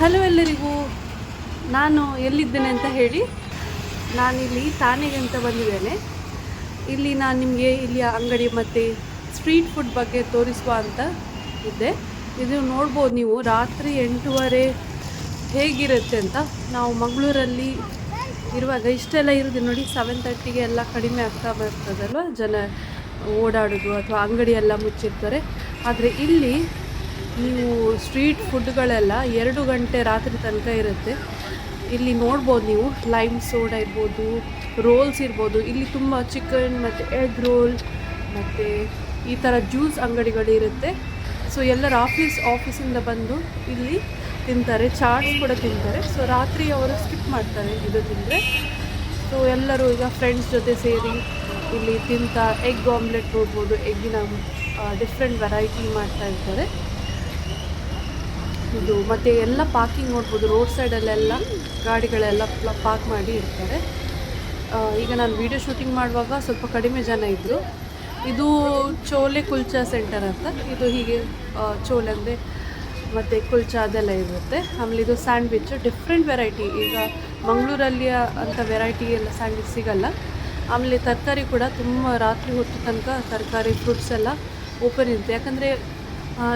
Hello ಎಲ್ಲರಿಗೂ. ನಾನು ಎಲ್ಲಿದ್ದೇನೆ ಅಂತ ಹೇಳಿ, ನಾನಿಲ್ಲಿ ತಾನೆಗೆ ಅಂತ ಬಂದಿದ್ದೇನೆ. ಇಲ್ಲಿ ನಾನು ನಿಮಗೆ ಇಲ್ಲಿಯ ಅಂಗಡಿ ಮತ್ತು ಸ್ಟ್ರೀಟ್ ಫುಡ್ ಬಗ್ಗೆ ತೋರಿಸುವ ಅಂತ ಇದ್ದೆ. ಇದು ನೋಡ್ಬೋದು ನೀವು, ರಾತ್ರಿ ಎಂಟೂವರೆ ಹೇಗಿರುತ್ತೆ ಅಂತ. ನಾವು ಮಂಗಳೂರಲ್ಲಿ ಇರುವಾಗ ಇಷ್ಟೆಲ್ಲ ಇರೋದು ನೋಡಿ ಸೆವೆನ್ ತರ್ಟಿಗೆ ಎಲ್ಲ ಕಡಿಮೆ ಆಗ್ತಾ ಬರ್ತದಲ್ವ? ಜನ ಓಡಾಡೋದು ಅಥವಾ ಅಂಗಡಿ ಎಲ್ಲ ಮುಚ್ಚಿರ್ತಾರೆ. ಆದರೆ ಇಲ್ಲಿ ನೀವು ಸ್ಟ್ರೀಟ್ ಫುಡ್ಗಳೆಲ್ಲ ಎರಡು ಗಂಟೆ ರಾತ್ರಿ ತನಕ ಇರುತ್ತೆ. ಇಲ್ಲಿ ನೋಡ್ಬೋದು ನೀವು ಲೈಮ್ ಸೋಡಾ ಇರ್ಬೋದು ರೋಲ್ಸ್ ಇರ್ಬೋದು, ಇಲ್ಲಿ ತುಂಬ ಚಿಕನ್ ಮತ್ತು ಎಗ್ ರೋಲ್ ಮತ್ತು ಈ ಥರ ಜ್ಯೂಸ್ ಅಂಗಡಿಗಳು ಇರುತ್ತೆ ಸೊ ಎಲ್ಲರ ಆಫೀಸ್ ಆಫೀಸಿಂದ ಬಂದು ಇಲ್ಲಿ ತಿಂತಾರೆ ಚಾಟ್ಸ್ ಕೂಡ ತಿಂತಾರೆ. ಸೊ ರಾತ್ರಿ ಅವರು ಸ್ಕಿಪ್ ಮಾಡ್ತಾರೆ ಇದು ತಿಂದರೆ. ಸೊ ಎಲ್ಲರೂ ಈಗ ಫ್ರೆಂಡ್ಸ್ ಜೊತೆ ಸೇರಿ ಇಲ್ಲಿ ತಿಂತ ಎಗ್ ಆಮ್ಲೆಟ್ ನೋಡ್ಬೋದು ಎಗ್ಗಿನ ಡಿಫ್ರೆಂಟ್ ವೆರೈಟಿ ಮಾಡ್ತಾ ಇರ್ತಾರೆ. ಇದು ಮತ್ತು ಎಲ್ಲ ಪಾರ್ಕಿಂಗ್ ನೋಡ್ಬೋದು ರೋಡ್ ಸೈಡಲ್ಲೆಲ್ಲ ಗಾಡಿಗಳೆಲ್ಲ ಪಾರ್ಕ್ ಮಾಡಿ ಇರ್ತಾರೆ ಈಗ ನಾನು ವೀಡಿಯೋ ಶೂಟಿಂಗ್ ಮಾಡುವಾಗ ಸ್ವಲ್ಪ ಕಡಿಮೆ ಜನ ಇದ್ದರು ಇದು ಚೋಲೆ ಕುಲ್ಚಾ ಸೆಂಟರ್ ಅಂತ. ಇದು ಹೀಗೆ ಚೋಲೆ ಅಂದರೆ ಮತ್ತು ಕುಲ್ಚಾ ಅದೆಲ್ಲ ಇರುತ್ತೆ. ಆಮೇಲೆ ಇದು ಸ್ಯಾಂಡ್ವಿಚ್ ಡಿಫ್ರೆಂಟ್ ವೆರೈಟಿ ಈಗ ಮಂಗಳೂರಲ್ಲಿ ಅಂಥ ವೆರೈಟಿ ಎಲ್ಲ ಸ್ಯಾಂಡ್ವಿಚ್ ಸಿಗಲ್ಲ. ಆಮೇಲೆ ತರಕಾರಿ ಕೂಡ ತುಂಬ ರಾತ್ರಿ ಹೊತ್ತು ತನಕ ತರಕಾರಿ ಫ್ರೂಟ್ಸ್ ಎಲ್ಲ ಓಪನ್ ಇರುತ್ತೆ. ಯಾಕಂದರೆ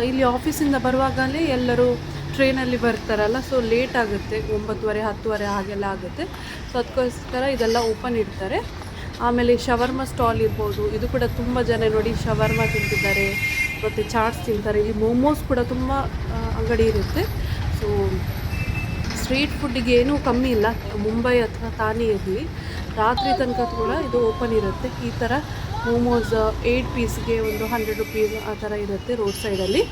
ಇಲ್ಲಿ ಆಫೀಸಿಂದ ಬರುವಾಗಲೇ ಎಲ್ಲರೂ ಟ್ರೈನಲ್ಲಿ ಬರ್ತಾರಲ್ಲ ಸೊ ಲೇಟ್ ಆಗುತ್ತೆ, ಒಂಬತ್ತುವರೆ, ಹತ್ತುವರೆ ಹಾಗೆಲ್ಲ ಆಗುತ್ತೆ. ಸೊ ಅದಕ್ಕೋಸ್ಕರ ಇದೆಲ್ಲ ಓಪನ್ ಇಡ್ತಾರೆ. ಆಮೇಲೆ ಶವರ್ಮ ಸ್ಟಾಲ್ ಇರ್ಬೋದು, ಇದು ಕೂಡ ತುಂಬ ಜನ ನೋಡಿ ಶವರ್ಮ ತಿಂತಿದ್ದಾರೆ, ಮತ್ತು ಚಾಟ್ಸ್ ತಿಂತಾರೆ, ಇಲ್ಲಿ ಮೋಮೋಸ್ ಕೂಡ ತುಂಬ ಅಂಗಡಿ ಇರುತ್ತೆ. ಸೊ ಸ್ಟ್ರೀಟ್ ಫುಡ್ಡಿಗೆ ಏನೂ ಕಮ್ಮಿ ಇಲ್ಲ, ಮುಂಬೈ ಅಥವಾ ತಾನೇ ಇರಲಿ. ರಾತ್ರಿ ತನಕ ಕೂಡ ಇದು ಓಪನ್ ಇರುತ್ತೆ. ಈ ಥರ ಮೋಮೋಸ್ ಏಯ್ಟ್ ಪೀಸ್ಗೆ ಒಂದು ಹಂಡ್ರೆಡ್ ರುಪೀಸ್ ಆ ಥರ ಇರುತ್ತೆ ರೋಡ್ ಸೈಡಲ್ಲಿ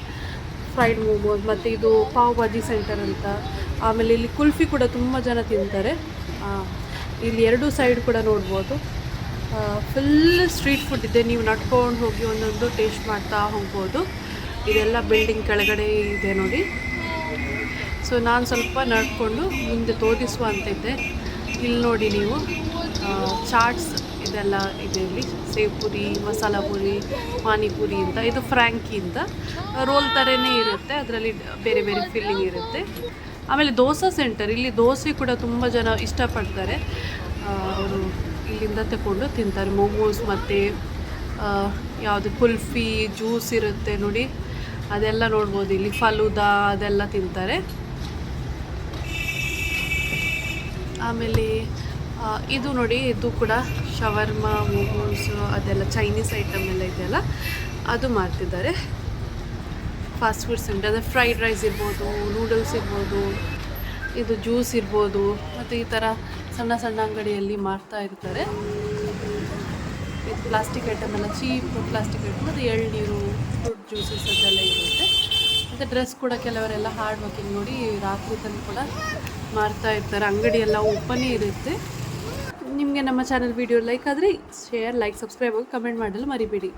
ಫ್ರೈಡ್ ಮೋಮೋಸ್ ಮತ್ತು ಇದು ಪಾವ್ ಭಾಜಿ ಸೆಂಟರ್ ಅಂತ. ಆಮೇಲೆ ಇಲ್ಲಿ ಕುಲ್ಫಿ ಕೂಡ ತುಂಬ ಜನ ತಿಂತಾರೆ. ಇಲ್ಲಿ ಎರಡು ಸೈಡ್ ಕೂಡ ನೋಡ್ಬೋದು. ಫುಲ್ ಸ್ಟ್ರೀಟ್ ಫುಡ್ ಇದೆ. ನೀವು ನಡ್ಕೊಂಡು ಹೋಗಿ ಒಂದೊಂದು ಟೇಸ್ಟ್ ಮಾಡ್ತಾ ಹೋಗ್ಬೋದು. ಇದೆಲ್ಲ ಬಿಲ್ಡಿಂಗ್ ಕೆಳಗಡೆ ಇದೆ ನೋಡಿ. ಸೊ ನಾನು ಸ್ವಲ್ಪ ನಡ್ಕೊಂಡು ಮುಂದೆ ತೋರಿಸುವ ಅಂತ ಇದ್ದೆ. ಇಲ್ಲಿ ನೋಡಿ ನೀವು ಚಾಟ್ಸ್ ಇದೆಲ್ಲ ಇದೆ ಇಲ್ಲಿ. ಸೇವ್ ಪುರಿ, ಮಸಾಲ ಪುರಿ ಪಾನಿಪುರಿ ಅಂತ. ಇದು ಫ್ರ್ಯಾಂಕಿ ಅಂತ. ರೋಲ್ ಥರನೇ ಇರುತ್ತೆ. ಅದರಲ್ಲಿ ಬೇರೆ ಬೇರೆ ಫಿಲ್ಲಿಂಗ್ ಇರುತ್ತೆ. ಆಮೇಲೆ ದೋಸೆ ಸೆಂಟರ್. ಇಲ್ಲಿ ದೋಸೆ ಕೂಡ ತುಂಬ ಜನ ಇಷ್ಟಪಡ್ತಾರೆ. ಅವರು ಇಲ್ಲಿಂದ ತಗೊಂಡು ತಿಂತಾರೆ. ಮೋಮೋಸ್ ಮತ್ತು ಯಾವುದು ಕುಲ್ಫಿ, ಜ್ಯೂಸ್ ಇರುತ್ತೆ ನೋಡಿ. ಅದೆಲ್ಲ ನೋಡ್ಬೋದು ಇಲ್ಲಿ. ಫಲೂದಾ ಅದೆಲ್ಲ ತಿಂತಾರೆ. ಆಮೇಲೆ ಇದು ನೋಡಿ, ಇದು ಕೂಡ ಶವರ್ಮ, ಮೋಮೋಸ್, ಅದೆಲ್ಲ ಚೈನೀಸ್ ಐಟಮ್ ಎಲ್ಲ ಇದೆಯಲ್ಲ, ಅದು ಮಾಡ್ತಿದ್ದಾರೆ. ಫಾಸ್ಟ್ ಫುಡ್ಸ್ ಸೆಂಟರ್ ಅಂದರೆ ಫ್ರೈಡ್ ರೈಸ್ ಇರ್ಬೋದು ನೂಡಲ್ಸ್ ಇರ್ಬೋದು, ಇದು ಜ್ಯೂಸ್ ಇರ್ಬೋದು, ಮತ್ತು ಈ ಥರ ಸಣ್ಣ ಸಣ್ಣ ಅಂಗಡಿಯಲ್ಲಿ ಮಾರ್ತಾ ಇರ್ತಾರೆ. ಇದು ಪ್ಲಾಸ್ಟಿಕ್ ಐಟಮ್ ಎಲ್ಲ ಚೀಪ್ ಪ್ಲಾಸ್ಟಿಕ್ ಐಟಮ್ ಅದು ಎಳ್ನೀರು ಫ್ರೂಟ್ ಜ್ಯೂಸಸ್ ಅದೆಲ್ಲ ಇರುತ್ತೆ. ಮತ್ತು ಡ್ರೆಸ್ ಕೂಡ ಕೆಲವರೆಲ್ಲ ಹಾರ್ಡ್ ವರ್ಕಿಂಗ್ ನೋಡಿ ರಾತ್ರಿ ತನಕ ಕೂಡ ಮಾರ್ತಾ ಇರ್ತಾರೆ. ಅಂಗಡಿ ಎಲ್ಲ ಓಪನೇ ಇರುತ್ತೆ. ನಿಮಗೆ ನಮ್ಮ ಚಾನಲ್ ವಿಡಿಯೋ ಲೈಕ್ ಆದರೆ ಶೇರ್ ಲೈಕ್ ಸಬ್ಸ್ಕ್ರೈಬ್ ಆಗಿ ಕಮೆಂಟ್ ಮಾಡಲು ಮರಿಬೇಡಿ.